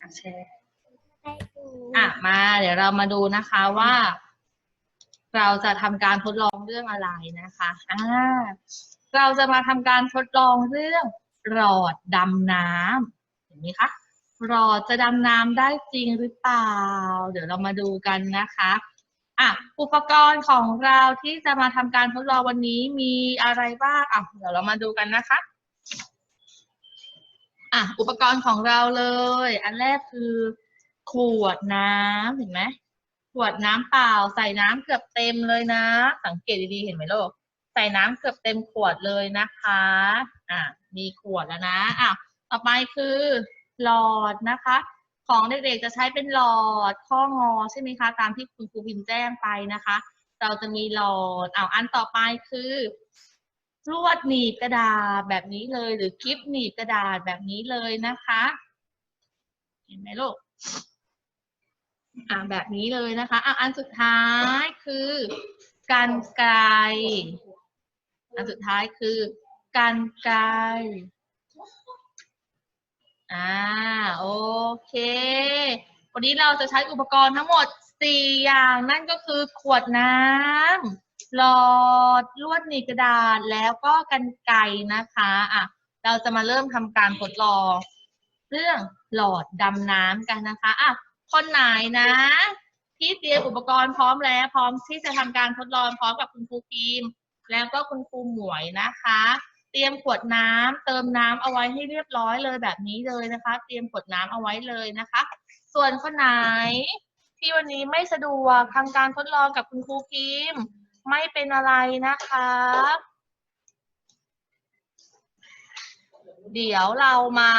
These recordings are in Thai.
อะแชร์อะมาเดี๋ยวเรามาดูนะคะว่า เราจะทำการทดลองเรื่องอะไรนะคะอ่าเราจะมาทำการทดลองเรื่องหลอดดำน้ำเห็นไหมคะหลอดจะดำน้ำได้จริงหรือเปล่า เดี๋ยวเรามาดูกันนะคะอะอุปกรณ์ของเราที่จะมาทำการทดลองวันนี้มีอะไรบ้างอะเดี๋ยวเรามาดูกันนะคะ อะอุปกรณ์ของเราเลย อันแรกคือขวดน้ำเห็นไหมขวดน้ำเปล่า ใส่น้ำเกือบเต็มเลยนะ สังเกตดีๆเห็นไหมลูกใส่น้ำเกือบเต็มขวดเลยนะคะ อะมีขวดแล้วนะอะต่อไปคือหลอดนะคะ ของเด็กๆจะใช้เป็นหลอดข้องอใช่ไหมคะ ตามที่คุณครูพิมพ์แจ้งไปนะคะ เราจะมีหลอดอ้าอันต่อไปคือ ลวดหนีบกระดาษแบบนี้เลย หรือคลิปหนีบกระดาษแบบนี้เลยนะคะ เห็นไหมลูกอ่าแบบนี้เลยนะคะอะอันสุดท้ายคือกันไกรอันสุดท้ายคือกันไกรอ่าโอเค วันนี้เราจะใช้อุปกรณ์ทั้งหมดสี่อย่างนั่นก็คือขวดน้ำ หลอดลวดหนีบกระดาษแล้วก็กันไกนะคะอะเราจะมาเริ่มทำการทดลอง เรื่องหลอดดำน้ำกันนะคะอะคนไหนนะที่เตรียมอุปกรณ์พร้อมแล้ว พร้อมที่จะทำการทดลองพร้อมกับคุณครูพิมแล้วก็คุณครูหมวยนะคะ เตรียมขวดน้ำเติมน้ำเอาไว้ให้เรียบร้อยเลยแบบนี้เลยนะคะ เตรียมขวดน้ำเอาไว้เลยนะคะ ส่วนคนไหนที่วันนี้ไม่สะดวกทำการทดลองกับคุณครูพิม ไม่เป็นอะไรนะคะเดี๋ยวเรามา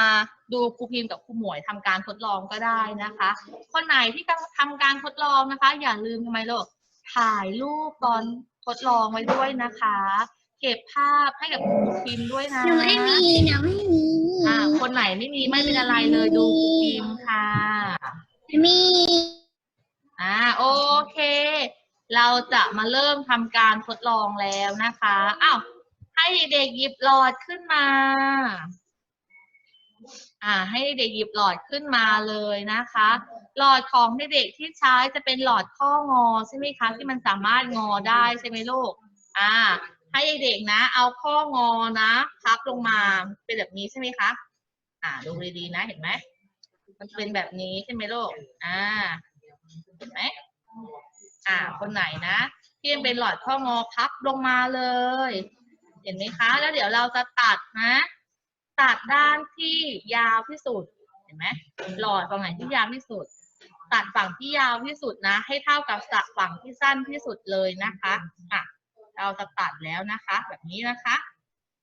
ดูครูพิมพ์กับครูหมวยทำการทดลองก็ได้นะคะ คนไหนที่กำลังทำการทดลองนะคะ อย่าลืมทำไมลูกถ่ายรูปตอนทดลองไว้ด้วยนะคะ เก็บภาพให้กับครูพิมพ์ด้วยนะหนูไม่มีหนูไม่มีอ่าคนไหนไม่มีไม่เป็นอะไรเลยดูครูพิมพ์ค่ะมีอ่าโอเค เราจะมาเริ่มทำการทดลองแล้วนะคะ อ้าว ให้เด็กหยิบหลอดขึ้นมา อ่า ให้เด็กหยิบหลอดขึ้นมาเลยนะคะ หลอดของเด็กที่ใช้จะเป็นหลอดข้องอใช่ไหมคะ ที่มันสามารถงอได้ใช่ไหมลูก อ่า ให้เด็กๆนะ เอาข้องอนะพับลงมาเป็นแบบนี้ใช่ไหมคะ อ่า ดูดีๆนะ เห็นไหม มันเป็นแบบนี้ใช่ไหมลูก อ่า เห็นไหม อ่า คนไหนนะที่ยังเป็นหลอดข้องอพับลงมาเลย เห็นไหมคะ แล้วเดี๋ยวเราจะตัดนะ ตัดด้านที่ยาวที่สุด เห็นไหมหลอดฝั่งไหนที่ยาวที่สุด ตัดฝั่งที่ยาวที่สุดนะ ให้เท่ากับสักฝั่งที่สั้นที่สุดเลยนะคะอะเราจะตัดแล้วนะคะ แบบนี้นะคะ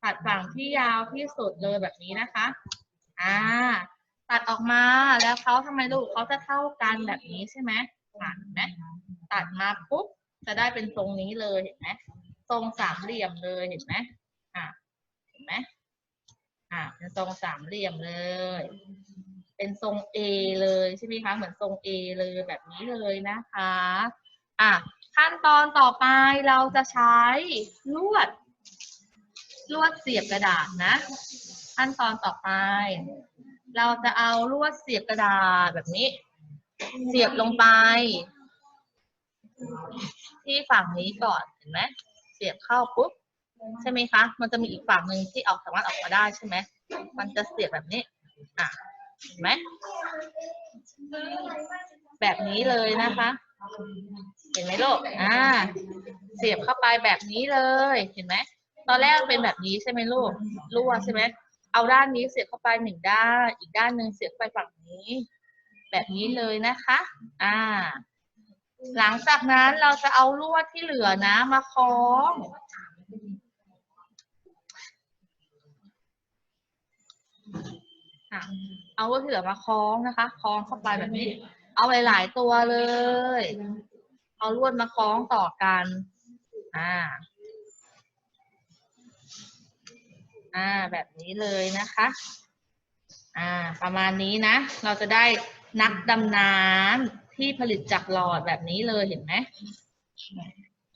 ตัดฝั่งที่ยาวที่สุดเลยแบบนี้นะคะอ่าตัดออกมาแล้วเขาทำไมลูกเขาจะเท่ากันแบบนี้ใช่ไหมอะเห็นไหม ตัดมาปุ๊บจะได้เป็นทรงนี้เลยเห็นไหมทรงสามเหลี่ยมเลยเห็นไหมอะเห็นไหมอะเป็นทรงสามเหลี่ยมเลย เป็นทรง A เลยใช่ไหมคะเหมือนทรง A เลยแบบนี้เลยนะคะอะขั้นตอนต่อไปเราจะใช้ลวด ลวดเสียบกระดาษนะ ขั้นตอนต่อไป เราจะเอาลวดเสียบกระดาษแบบนี้ เสียบลงไป ที่ฝั่งนี้ก่อนเห็นไหมเสียบเข้าปุ๊บใช่ไหมคะ มันจะมีอีกฝั่งหนึ่งที่ออกสามารถออกมาได้ใช่ไหมมันจะเสียบแบบนี้อะเห็นไหมแบบนี้เลยนะคะ เห็นไหมลูกอ่า เสียบเข้าไปแบบนี้เลยเห็นไหมตอนแรกเป็นแบบนี้ใช่ไหมลูกรั่วใช่ไหมเอาด้านนี้เสียบเข้าไปหนึ่งด้าน อีกด้านหนึ่งเสียบไปฝั่งนี้ แบบนี้เลยนะคะ อ่า หลังจากนั้นเราจะเอาลวดที่เหลือนะ มาคล้อง เอาลวดที่เหลือมาคล้องนะคะ คล้องเข้าไปแบบนี้ เอาหลายๆตัวเลย เอาลวดมาคล้องต่อกัน อ่า อ่า แบบนี้เลยนะคะ อ่า ประมาณนี้นะ เราจะได้นักดำน้ำ ที่ผลิตจากหลอดแบบนี้เลยเห็นไหม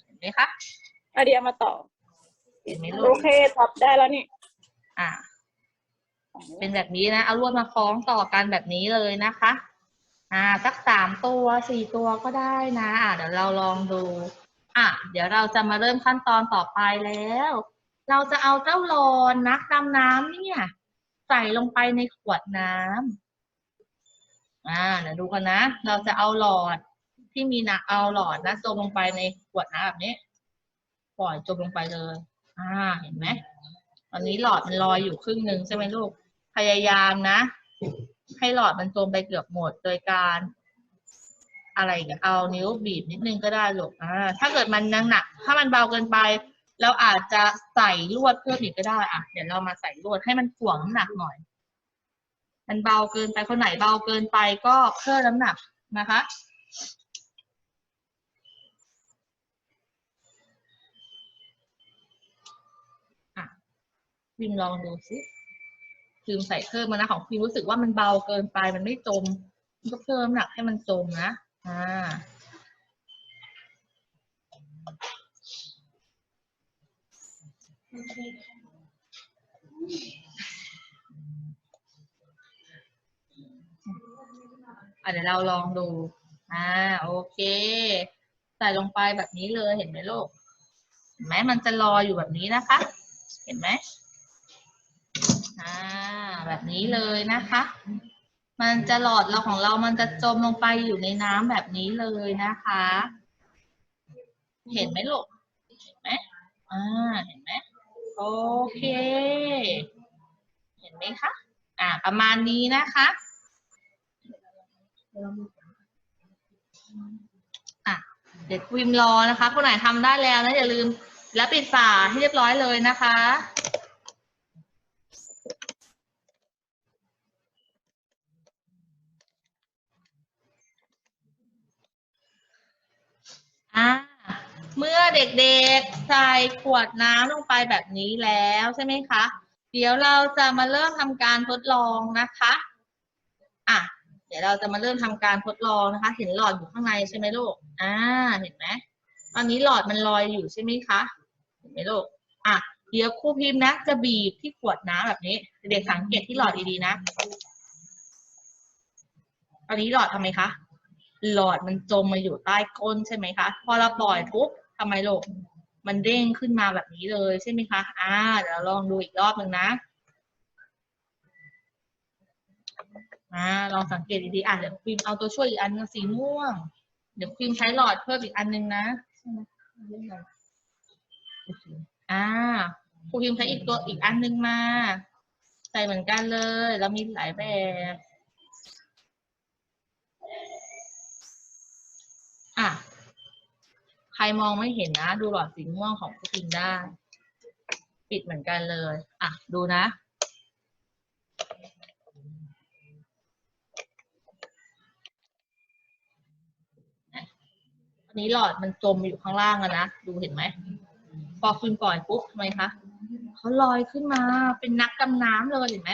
เห็นไหมคะอาเดียมาต่อเห็นไหมลูโอกเคทับได้แล้วนี่อ่า เป็นแบบนี้นะเอาลวดมาคล้องต่อกันแบบนี้เลยนะคะ อ่าสักสามตัวสี่ตัวก็ได้นะอ่าเดี๋ยวเราลองดูอะเดี๋ยวเราจะมาเริ่มขั้นตอนต่อไปแล้ว เราจะเอาเจ้าโลนนักดำน้ำเนี่ย ใส่ลงไปในขวดน้ำ อ่าเดี๋ยวดูกันนะ เราจะเอาหลอดที่มีนะเอาหลอดนะจมลงไปในขวดน้ำแบบนี้ปล่อยจมลงไปเลย อ่า เห็นไหมตอนนี้หลอดมันลอยอยู่ครึ่งหนึ่งใช่ไหมลูก พยายามนะ ให้หลอดมันจมไปเกือบหมดโดยการ อะไรกันเอานิ้วบีบนิดนึงก็ได้ลูกอ่า ถ้าเกิดมันยังหนัก ถ้ามันเบาเกินไป เราอาจจะใส่ลวดเพิ่มอีกก็ได้ อะ เดี๋ยวเรามาใส่ลวดให้มันถ่วงน้ำหนักหน่อย มันเบาเกินไปคนไหนเบาเกินไปก็เพิ่มน้ำหนักนะคะพิมลองดูสิพิมใส่เพิ่มมานะของพิมรู้สึกว่ามันเบาเกินไปมันไม่จมก็เพิ่มน้ำหนักให้มันจมนะ อ่าอะ เดี๋ยวเราลองดู อ่า โอเค ใส่ลงไปแบบนี้เลย เห็นไหมลูก เห็นไหมมันจะลอยอยู่แบบนี้นะคะ เห็นไหมอ่า แบบนี้เลยนะคะ มันจะหลอดเราของเรา มันจะจมลงไปอยู่ในน้ำแบบนี้เลยนะคะ เห็นไหมลูก เห็นไหมอ่า เห็นไหมโอเค เห็นไหมคะ อ่า ประมาณนี้นะคะ อะเดี๋ยวพิมรอนะคะ คนไหนทำได้แล้วนะอย่าลืม แล้วปิดฝาให้เรียบร้อยเลยนะคะเมื่อเด็กๆใส่ขวดน้ำลงไปแบบนี้แล้วใช่ไหมคะ เดี๋ยวเราจะมาเริ่มทำการทดลองนะคะ อะ เดี๋ยวเราจะมาเริ่มทำการทดลองนะคะ เห็นหลอดอยู่ข้างในใช่ไหมลูกอ่าเห็นไหมตอนนี้หลอดมันลอยอยู่ใช่ไหมคะเห็นไหมลูกอะเดี๋ยวครูพิมพ์นะ จะบีบที่ขวดน้ำแบบนี้ เด็กสังเกตที่หลอดดีๆนะ ตอนนี้หลอดทำไมคะหลอดมันจมมาอยู่ใต้ก้นใช่ไหมคะ พอเราปล่อยปุ๊บทำไมลูกมันเด้งขึ้นมาแบบนี้เลยใช่ไหมคะ อ่า เดี๋ยวเราลองดูอีกรอบหนึ่งนะ อ่าลองสังเกตดีๆอะเดี๋ยวพิมพ์เอาตัวช่วยอีกอันนึงสีม่วง เดี๋ยวพิมพ์ใช้หลอดเพิ่มอีกอันนึงนะใช่ไหมอ่าครูพิมพ์ใช้อีกตัวอีกอันนึงมา ใส่เหมือนกันเลยแล้วมีหลายแบบอะใครมองไม่เห็นนะ ดูหลอดสีม่วงของครูพิมพ์ได้ ปิดเหมือนกันเลย อะ ดูนะ นี้หลอดมันจมอยู่ข้างล่างอะนะ ดูเห็นไหมพอคุณปล่อยปุ๊บทำไมคะเขาลอยขึ้นมาเป็นนักดำน้ำเลยเห็นไหม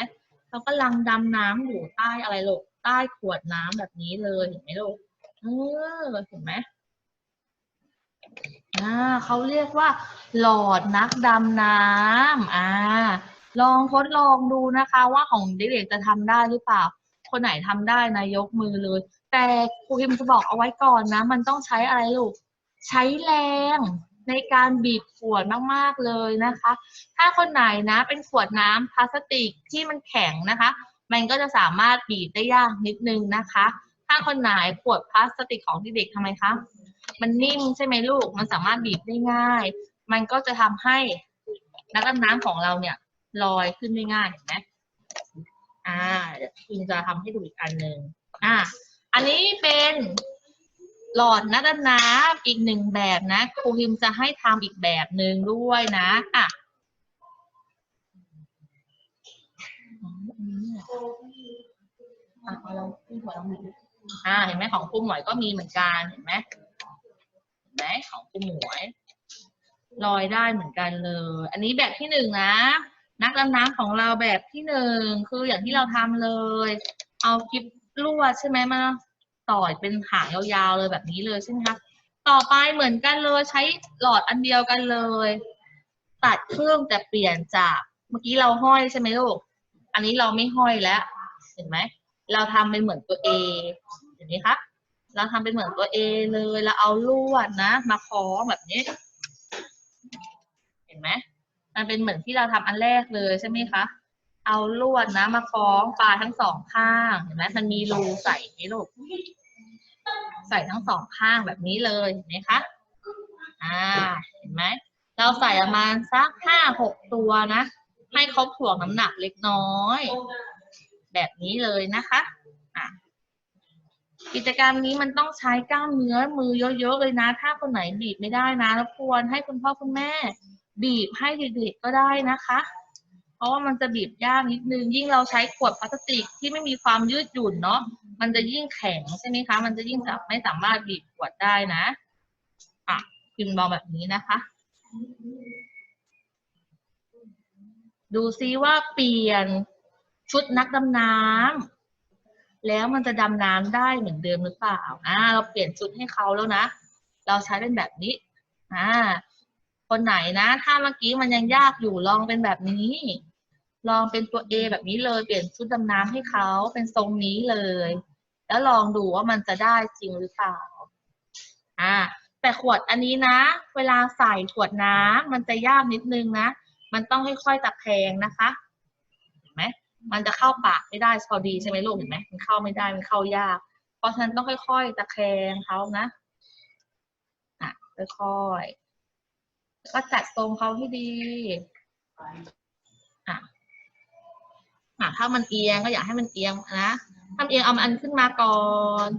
เขากำลังดำน้ำอยู่ใต้อะไรลูกใต้ขวดน้ำแบบนี้เลยเห็นไหมลูกเออเห็นไหมอ่าเขาเรียกว่า หลอดนักดำน้ำอ่า ลองทดลองดูนะคะ ว่าของเด็กๆจะทำได้หรือเปล่า คนไหนทำได้นะยกมือเลย แต่ครูพิมจะบอกเอาไว้ก่อนนะ มันต้องใช้อะไรลูก ใช้แรงในการบีบขวดมากๆเลยนะคะ ถ้าคนไหนนะเป็นขวดน้ำพลาสติกที่มันแข็งนะคะ มันก็จะสามารถบีบได้ยากนิดนึงนะคะ ถ้าคนไหนขวดพลาสติกของที่เด็กทำไมคะ มันนิ่มใช่ไหมลูก มันสามารถบีบได้ง่าย มันก็จะทำให้นักดำน้ำของเราเนี่ยลอยขึ้นได้ง่ายเห็นไหมอ่าเดี๋ยวพิมจะทำให้ดูอีกอันหนึ่งอ่า อันนี้เป็นหลอดนักดำน้ำอีกหนึ่งแบบนะ ครูพิมจะให้ทำอีกแบบหนึ่งด้วยนะอะอะเอาเห็นไหมของครูหมวยก็มีเหมือนกันเห็นไหมเห็นไหมของครูหมวยลอยได้เหมือนกันเลย อันนี้แบบที่หนึ่งนะ นักดำน้ำของเราแบบที่หนึ่งคืออย่างที่เราทำเลย เอาคลิป ลวดใช่ไหมมาต่อยเป็นหางยาวๆเลยแบบนี้เลยใช่ไหมคะต่อไปเหมือนกันเลยใช้หลอดอันเดียวกันเลย ตัดเครื่องแต่เปลี่ยนจากเมื่อกี้เราห้อยใช่ไหมลูกอันนี้เราไม่ห้อยแล้ว เห็นไหมเราทำเป็นเหมือนตัว A เห็นไหมคะเราทำเป็นเหมือนตัว A เลยเราเอาลวดนะ มาคล้องแบบนี้ เห็นไหมมันเป็นเหมือนที่เราทำอันแรกเลยใช่ไหมคะ เอาลวดนะ มาคล้องปลาทั้งสองข้าง เห็นไหมมันมีรูใส่ไหมลูก ใส่ทั้งสองข้างแบบนี้เลยเห็นไหมคะ อ่า เห็นไหม เราใส่ประมาณสักห้าหกตัวนะ ให้ครบถ่วงน้ำหนักเล็กน้อย แบบนี้เลยนะคะอะกิจกรรมนี้มันต้องใช้กล้ามเนื้อมือเยอะๆเลยนะ ถ้าคนไหนบีบไม่ได้นะรบกวนให้คุณพ่อคุณแม่ บีบให้เด็กๆก็ได้นะคะ เพราะว่ามันจะบีบยากนิดนึง ยิ่งเราใช้ขวดพลาสติกที่ไม่มีความยืดหยุ่นเนาะมันจะยิ่งแข็งใช่ไหมคะ มันจะยิ่งจะไม่สามารถบีบขวดได้นะอะพิมพ์ลองแบบนี้นะคะ ดูซิว่าเปลี่ยนชุดนักดำน้ำแล้วมันจะดำน้ำได้เหมือนเดิมหรือเปล่าอ่าเราเปลี่ยนชุดให้เขาแล้วนะ เราใช้เป็นแบบนี้อ่า คนไหนนะ ถ้าเมื่อกี้มันยังยากอยู่ลองเป็นแบบนี้ ลองเป็นตัว A แบบนี้เลยเปลี่ยนชุดดำน้ำให้เขาเป็นทรงนี้เลย แล้วลองดูว่ามันจะได้จริงหรือเปล่าอ่าแต่ขวดอันนี้นะ เวลาใส่ขวดน้ำมันจะยากนิดนึงนะ มันต้องค่อยๆตะแคงนะคะเห็นไหมมันจะเข้าปากไม่ได้พอดีใช่ไหมลูกเห็นไหมมันเข้าไม่ได้มันเข้ายาก เพราะฉะนั้นต้องค่อยๆตะแคงเขานะอะค่อยๆ ก็จัดทรงเขาให้ดีอะอะถ้ามันเอียงก็อยากให้มันเอียงนะทำเอียงเอามันขึ้นมาก่อน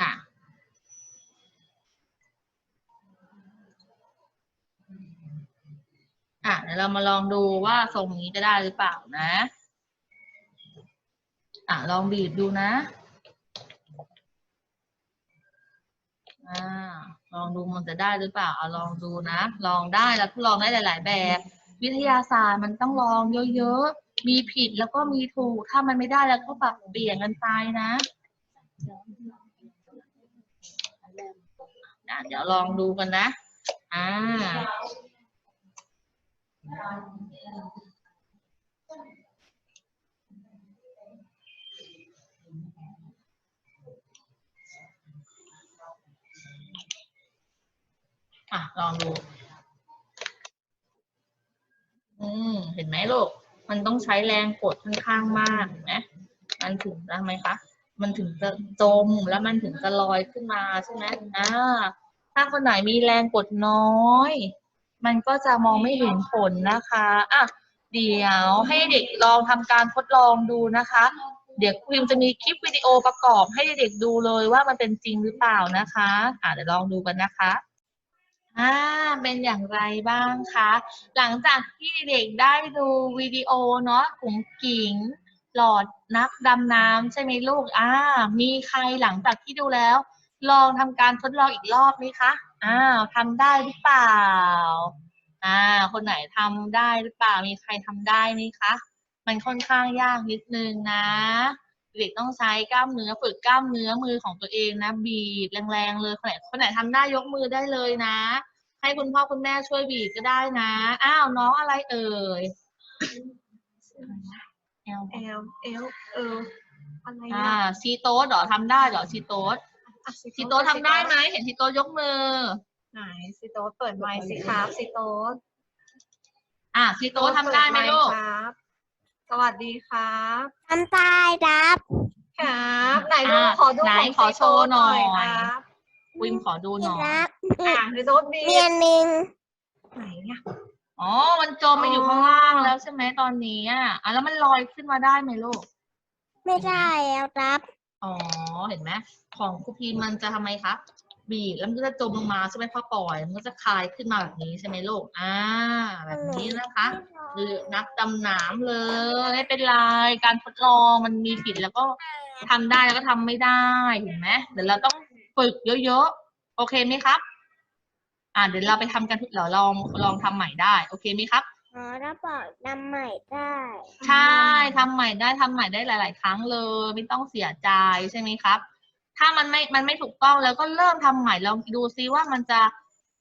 อะ อะเดี๋ยวเรามาลองดูว่าทรงนี้จะได้หรือเปล่านะ อะลองบีบดูนะ อ่า ลองดูมันจะได้หรือเปล่าเอาลองดูนะ ลองได้แล้วลองได้หลาย ๆ แบบ วิทยาศาสตร์มันต้องลองเยอะๆ มีผิดแล้วก็มีถูก ถ้ามันไม่ได้แล้วก็ปรับเปลี่ยนกันไปนะอะเดี๋ยวลองดูกันนะ อ่า อะ ลองดู อืม เห็นไหมลูก มันต้องใช้แรงกดค่อนข้างมากนไหมมันถึงได้ไหมคะ มันถึงจะจมแล้วมันถึงจะลอยขึ้นมาใช่ไหมอ่าถ้าคนไหนมีแรงกดน้อย มันก็จะมองไม่เห็นผลนะคะอะเดี๋ยวให้เด็กลองทำการทดลองดูนะคะ เดี๋ยวครูพิมจะมีคลิปวิดีโอประกอบให้เด็กดูเลยว่ามันเป็นจริงหรือเปล่านะคะอะเดี๋ยวลองดูกันนะคะอ่าเป็นอย่างไรบ้างคะ หลังจากที่เด็กได้ดูวิดีโอเนาะขุงกิ๋งหลอดนักดำน้ำใช่ไหมลูกอ่ามีใครหลังจากที่ดูแล้ว ลองทำการทดลองอีกรอบไหมคะ อ้าวทำได้หรือเปล่า อ่า คนไหนทำได้หรือเปล่า มีใครทำได้ไหมคะ มันค่อนข้างยากนิดนึงนะ เด็กต้องใช้กล้ามเนื้อฝึกกล้ามเนื้อมือของตัวเองนะ บีบแรงๆเลย คนไหนคนไหนทำได้ยกมือได้เลยนะ ให้คุณพ่อคุณแม่ช่วยบีบก็ได้นะ อ้าวน้องอะไรเอ่ยแอลเอลเอลเอออะไรอ่าอะชีโต๊ดเหรอทำได้เหรอชีโต๊ด อะชีโต๊ดทำได้ไหมเห็นชีโต๊ดยกมือ ไหนซีโต๊ดเปิดไมค์สิครับซีโต๊ดอะชีโต๊ดทำได้ไหมลูก เปิดค์ครับ สวัสดีครับ ทำได้ครับ ครับ ไหนดูอะขอดูไหนของขอโชว์หน่อยซีโต๊ดครับวิมขอดูหน่อยครับอะซีโต๊ดบีเมียนหนึ่งไหนเนี่ย อ๋อ มันจมไปอยู่ข้างล่างแล้วใช่ไหมตอนนี้อะอะแล้วมันลอยขึ้นมาได้ไหมลูก ไม่ได้แล้วครับ อ๋อ เห็นไหมของครูพีมันจะทำไมคะบีบแล้วมันก็จะจมลงมาใช่ไหมพอปล่อยมันก็จะคลายขึ้นมาแบบนี้ใช่ไหมลูกอ่า แบบนี้นะคะหรือนักดำน้ำเลยไม่เป็นไรการทดลองมันมีผิดแล้วก็ทำได้แล้วก็ทำไม่ได้เห็นไหมเดี๋ยวเราต้องฝึกเยอะๆโอเคไหมครับ อ่าเดี๋ยวเราไปทำกันทุกเดี๋ยวลองลองทำใหม่ได้ โอเคไหมครับ อ๋อรับบอกนำใหม่ได้ใช่ทำใหม่ได้ทำใหม่ได้หลาย ๆ ครั้งเลย ไม่ต้องเสียใจใช่ไหมครับ ถ้ามันไม่มันไม่ถูกต้องแล้วก็เริ่มทำใหม่ลองดูซิว่ามันจะ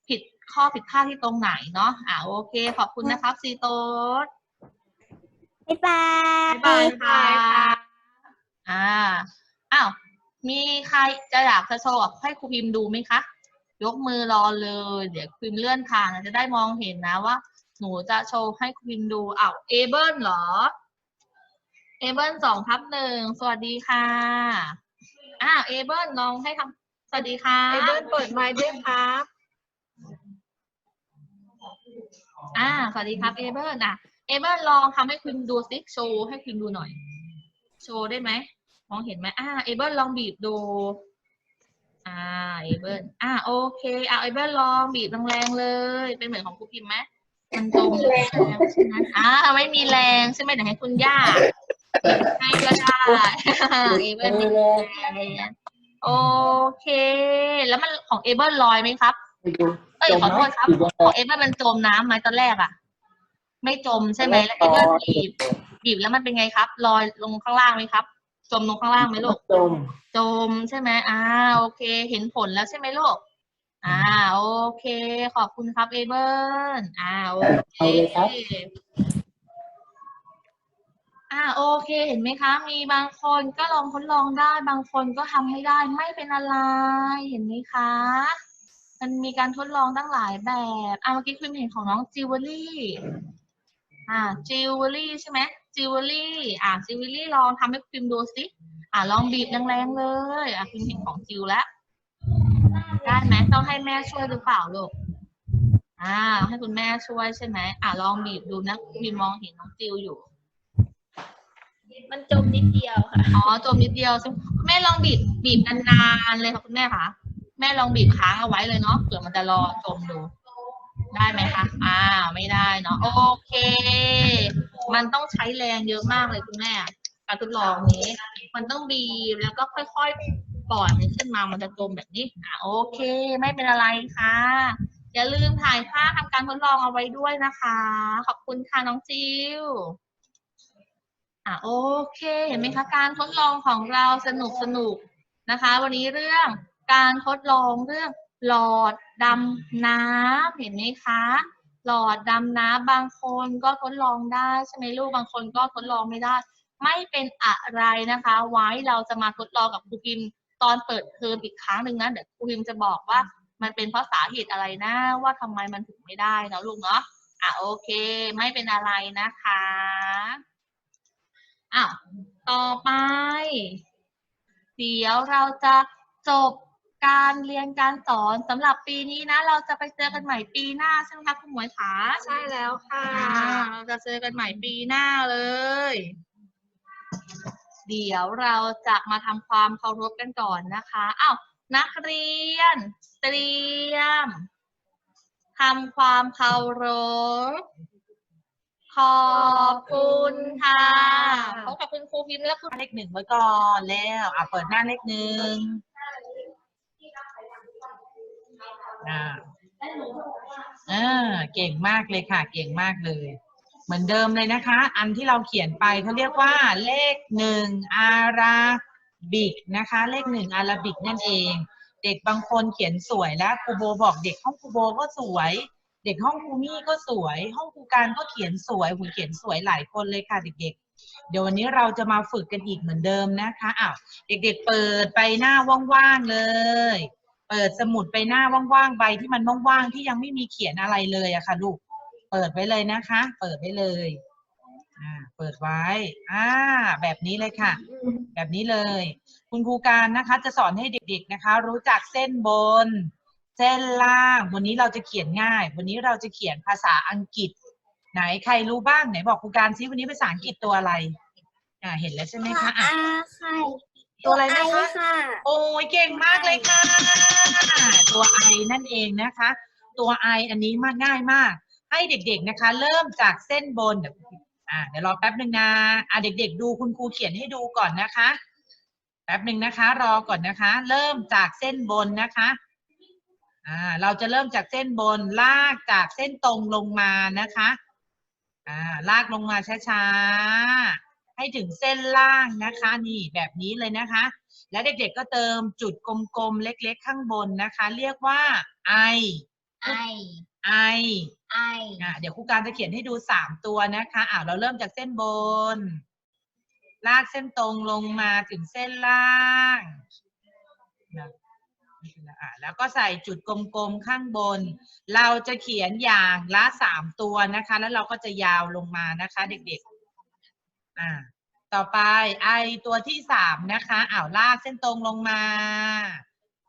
ผิดข้อผิดพลาดที่ตรงไหนเนาะอ่าโอเค ขอบคุณนะครับซีโตสบ๊ายบายบ๊ายบายค่ะอ่าอ้าวมีใครจะอยากจะโชว์ให้ครูพิมพ์ดูไหมคะ ยกมือรอเลย เดี๋ยวครูพิมพ์เลื่อนทางจะได้มองเห็นนะว่า หนูจะโชว์ให้ครูพิมพ์ดูอ้าวเอเบิลเหรอ เอเบิลสองทับหนึ่งสวัสดีค่ะอ้าวเอเบิลลองให้ทำสวัสดีค่ะเอเบิลเปิดไมค์ด้วยครับอ่าสวัสดีครับเอเบิลอะเอเบิลลองทำให้คุณดูซิโชว์ให้คุณดูหน่อย โชว์ได้ไหมมองเห็นไหมอ่าเอเบิลลองบีบดูอ่าเอเบิลอ่าโอเคอ่าเอเบิลลองบีบแรงๆเลย เป็นเหมือนของครูพิมพ์ไหม มันจมแรงใช่ไหมอ่าไม่มีแรงใช่ไหมเดี๋ยวให้คุณย่าให้ก็ได้เอเบิลมีแรงโอเค แล้วมันของเอเบิลลอยไหมครับ เอ้ยขอโทษครับของเอเบิลมันจมน้ำไหมตอนแรกอะไม่จมใช่ไหมแล้วเอเบิลบีบบีบแล้วมันเป็นไงครับลอยลงข้างล่างไหมครับ จมลงข้างล่างไหมลูกจมจมใช่ไหมอ่าโอเค เห็นผลแล้วใช่ไหมลูก อ่าโอเค ขอบคุณครับเอเบิลอ่าโอเคเอาเลยครับอ่าโอเคเห็นไหมคะ มีบางคนก็ลองทดลองได้ บางคนก็ทำไม่ได้ไม่เป็นอะไร เห็นไหมคะ มันมีการทดลองตั้งหลายแบบอ่าเมื่อกี้คุณเห็นของน้องจิวเวลรี่อ่าจิวเวลรี่ใช่ไหมจิวเวลรี่อ่าจิวเวลรี่ลองทำให้คุณดูสิอ่าลองบีบแรงๆเลยอะคุณเห็นของจิวแล้วได้ไหมตองให้ แม่ช่วยหรือเปล่าลูกอ่า ให้คุณแม่ช่วยใช่ไหมอ่าลองบีบดูนะพิมมองเห็นน้องจิวอยู่ มันจมนิดเดียวค่ะ อ๋อจมนิดเดียวใช่ไหมแม่ลองบีบบีบนานๆเลยค่ะคุณแม่คะแม่ลองบีบค้างเอาไว้เลยเนาะเผื่อมันจะรอจมดู ได้ไหมคะอ่าไม่ได้เนาะโอเค มันต้องใช้แรงเยอะมากเลยคุณแม่การทดลองนี้ มันต้องบีบแล้วก็ค่อยๆ ปล่อยมันขึ้นมามันจะจมแบบนี้อ่โอเค ไม่เป็นอะไรค่ะ อย่าลืมถ่ายภาพทำการทดลองเอาไว้ด้วยนะคะ ขอบคุณค่ะน้องจิวอะโอเค เห็นไหมคะการทดลองของเราสนุกสนุกนะคะ วันนี้เรื่องการทดลองเรื่องหลอดดำน้ำเห็นไหมคะหลอดดำน้ำบางคนก็ทดลองได้ใช่ไหมลูกบางคนก็ทดลองไม่ได้ ไม่เป็นอะไรนะคะ ไว้เราจะมาทดลองกับครูพิมพ์ ตอนเปิดเทอมอีกครั้งหนึ่งนะเดี๋ยวครูพิมพ์จะบอกว่ามันเป็นเพราะสาเหตุอะไรนะ ว่าทำไมมันถึงไม่ได้เนาะลูกเนาะอะโอเค ไม่เป็นอะไรนะคะอ้าวต่อไป เดี๋ยวเราจะจบการเรียนการสอนสำหรับปีนี้นะ เราจะไปเจอกันใหม่ปีหน้าใช่ไหมคะคุณหมวยขาใช่แล้วค่ะอ่าเราจะเจอกันใหม่ปีหน้าเลย เดี๋ยวเราจะมาทำความเคารพกันก่อนนะคะอ้าวนักเรียน เตรียมทำความเคารพขอบคุณค่ะขอบคุณครูพิมพ์และคุณเลขหนึ่งไว้ก่อนแล้วอะเปิดหน้าเลขหนึ่งอ่าเก่งมากเลยค่ะ เก่งมากเลย เหมือนเดิมเลยนะคะ อันที่เราเขียนไปเขาเรียกว่าเลขหนึ่งอาราบิกนะคะ เลขหนึ่งอาราบิกนั่นเอง เด็กบางคนเขียนสวยแล้วครูโบบอกเด็กห้องครูโบก็สวย เด็กห้องครูมี่ก็สวย ห้องครูการก็เขียนสวยหูเขียนสวยหลายคนเลยค่ะเด็กๆ เดี๋ยววันนี้เราจะมาฝึกกันอีกเหมือนเดิมนะคะอ้าวเด็กๆเปิดไปหน้าว่างๆเลย เปิดสมุดไปหน้าว่างๆใบที่มันว่างๆที่ยังไม่มีเขียนอะไรเลยอะค่ะลูก เปิดไว้เลยนะคะ เปิดไว้เลยอ่าเปิดไว้อ่าแบบนี้เลยค่ะ แบบนี้เลย คุณครูการนะคะจะสอนให้เด็ก ๆนะคะ รู้จักเส้นบน เส้นล่าง วันนี้เราจะเขียนง่าย วันนี้เราจะเขียนภาษาอังกฤษ ไหนใครรู้บ้างไหนบอกครูการซิวันนี้ภาษาอังกฤษตัวอะไรอ่าเห็นแล้วใช่ไหมคะอะอาไข่ตัวอะไรนะคะค่ะโอ้ยเก่งมากเลยค่ะ ตัวไอนั่นเองนะคะ ตัวไออันนี้มากง่ายมาก ให้เด็กๆนะคะ เริ่มจากเส้นบนเดี๋ยวอ่าเดี๋ยวรอแป๊บหนึ่งนะอ่าเด็ก ๆ ดูคุณครูเขียนให้ดูก่อนนะคะ แป๊บหนึ่งนะคะ รอก่อนนะคะ เริ่มจากเส้นบนนะคะอ่าเราจะเริ่มจากเส้นบนลากจากเส้นตรงลงมานะคะอ่าลากลงมาช้าๆ ให้ถึงเส้นล่างนะคะ นี่แบบนี้เลยนะคะ และเด็กๆก็เติมจุดกลมๆ เล็กๆ ข้างบนนะคะ เรียกว่าไอไอ ไอไออะเดี๋ยวครูการจะเขียนให้ดูสามตัวนะคะอ่าเราเริ่มจากเส้นบน ลากเส้นตรงลงมาถึงเส้นล่างนะอะแล้วก็ใส่จุดกลมๆข้างบน เราจะเขียนอย่างละสามตัวนะคะ แล้วเราก็จะยาวลงมานะคะเด็กๆอ่าต่อไปไอตัวที่สามนะคะอ้าวลากเส้นตรงลงมา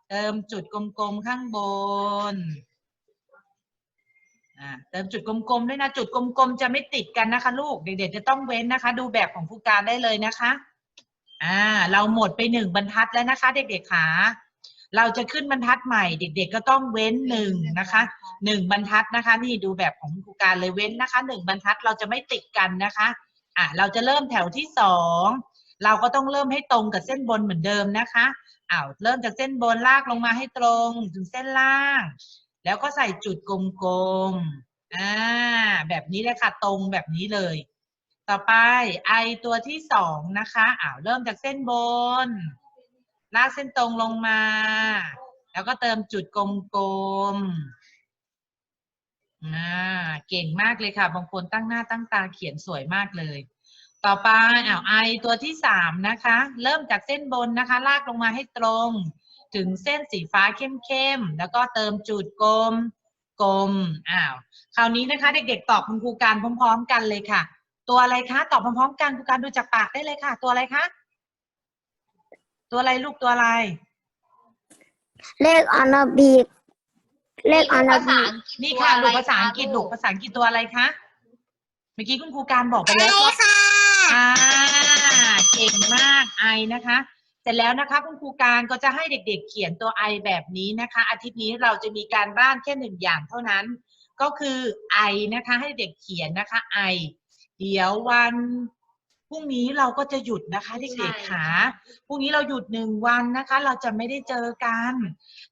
เติมจุดกลมๆข้างบน อ่าเติมจุดกลมๆด้วยนะ จุดกลมๆจะไม่ติดกันนะคะ ลูก เด็กๆจะต้องเว้นนะคะ ดูแบบของผู้การได้เลยนะคะ อ่า เราหมดไปหนึ่งบรรทัดแล้วนะคะ เด็กๆขาเราจะขึ้นบรรทัดใหม่ เด็กๆก็ต้องเว้นหนึ่งนะคะหนึ่งบรรทัดนะคะ นี่ดูแบบของผู้การเลยเว้นนะคะหนึ่งบรรทัดเราจะไม่ติดกันนะคะอ่าเราจะเริ่มแถวที่สองเราก็ต้องเริ่มให้ตรงกับเส้นบนเหมือนเดิมนะคะอ้าวเริ่มจากเส้นบนลากลงมาให้ตรงถึงเส้นล่าง แล้วก็ใส่จุดกลมๆอ่าแบบนี้เลยค่ะ ตรงแบบนี้เลย ต่อไปไอตัวที่สองนะคะอ้าวเริ่มจากเส้นบน ลากเส้นตรงลงมา แล้วก็เติมจุดกลมๆอ่าเก่งมากเลยค่ะ บางคนตั้งหน้าตั้งตาเขียนสวยมากเลยต่อไปอ้าวไอตัวที่สามนะคะ เริ่มจากเส้นบนนะคะ ลากลงมาให้ตรง ถึงเส้นสีฟ้าเข้มๆ แล้วก็เติมจุดกลมกลมอ้าวคราวนี้นะคะ เด็กๆ ตอบคุณครูการพร้อม ๆ กันเลยค่ะ ตัวอะไรคะ ตอบพร้อมๆ กันครูการดูจากปากได้เลยค่ะ ตัวอะไรคะตัวอะไรลูกตัวอะไร เลขอนาบิกเลขอนาภาษาบิกอังกฤษนี่ค่ะตัวลูกภาษาอังกฤษลูกภาษาอังกฤษตัวอะไรคะเมื่อกี้คุณครูการบอกไปแล้วว่าค่ะอ่าเก่งมากไอนะคะ เสร็จแล้วนะคะคุณครูการก็จะให้เด็กๆเขียนตัวไอแบบนี้นะคะ อาทิตย์นี้เราจะมีการบ้านแค่หนึ่งอย่างเท่านั้น ก็คือไอนะคะให้เด็กเขียนนะคะไอเดี๋ยววันพรุ่งนี้เราก็จะหยุดนะคะเด็กๆค่ะพรุ่งนี้เราหยุดหนึ่งวันนะคะ เราจะไม่ได้เจอกัน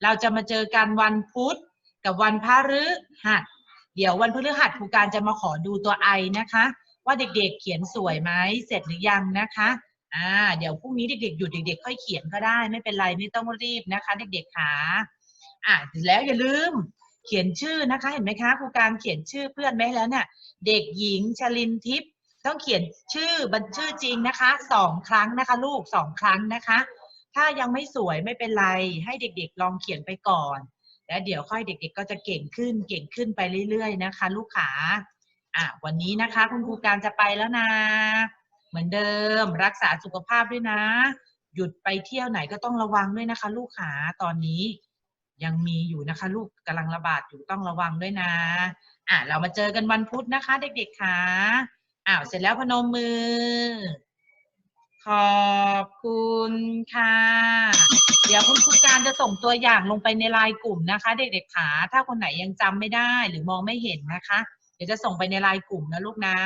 เราจะมาเจอกันวันพุธกับวันพฤหัสเดี๋ยววันพฤหัสครูการจะมาขอดูตัวไอนะคะ ว่าเด็กๆเขียนสวยไหมเสร็จหรือยังนะคะ อ่าเดี๋ยวพรุ่งนี้เด็กๆหยุดเด็ก ๆ ค่อยเขียนก็ได้ ไม่เป็นไรไม่ต้องรีบนะคะ เด็กๆค่ะอ่าแล้วอย่าลืมเขียนชื่อนะคะ เห็นไหมคะครูการเขียนชื่อเพื่อนไว้แล้วเนี่ย เด็กหญิงชลินทิพย์ต้องเขียนชื่อบัญชื่อจริงนะคะสองครั้งนะคะ ลูกสองครั้งนะคะ ถ้ายังไม่สวยไม่เป็นไร ให้เด็กๆลองเขียนไปก่อน แล้วเดี๋ยวค่อยเด็ก ๆ ก็จะเก่งขึ้นเก่งขึ้นไปเรื่อย ๆ นะคะ ลูกขาอะวันนี้นะคะ คุณครูการจะไปแล้วนะ เหมือนเดิม รักษาสุขภาพด้วยนะ หยุดไปเที่ยวไหนก็ต้องระวังด้วยนะคะ ลูกขาตอนนี้ ยังมีอยู่นะคะ ลูกกำลังระบาดอยู่ต้องระวังด้วยนะอะเรามาเจอกันวันพุธนะคะ เด็กๆค่ะอ้าวเสร็จแล้วพนมมือ ขอบคุณค่ะ เดี๋ยวคุณครูการจะส่งตัวอย่างลงไปในไลน์กลุ่มนะคะ เด็กๆขาถ้าคนไหนยังจำไม่ได้หรือมองไม่เห็นนะคะ เดี๋ยวจะส่งไปในไลน์กลุ่มนะลูกนะ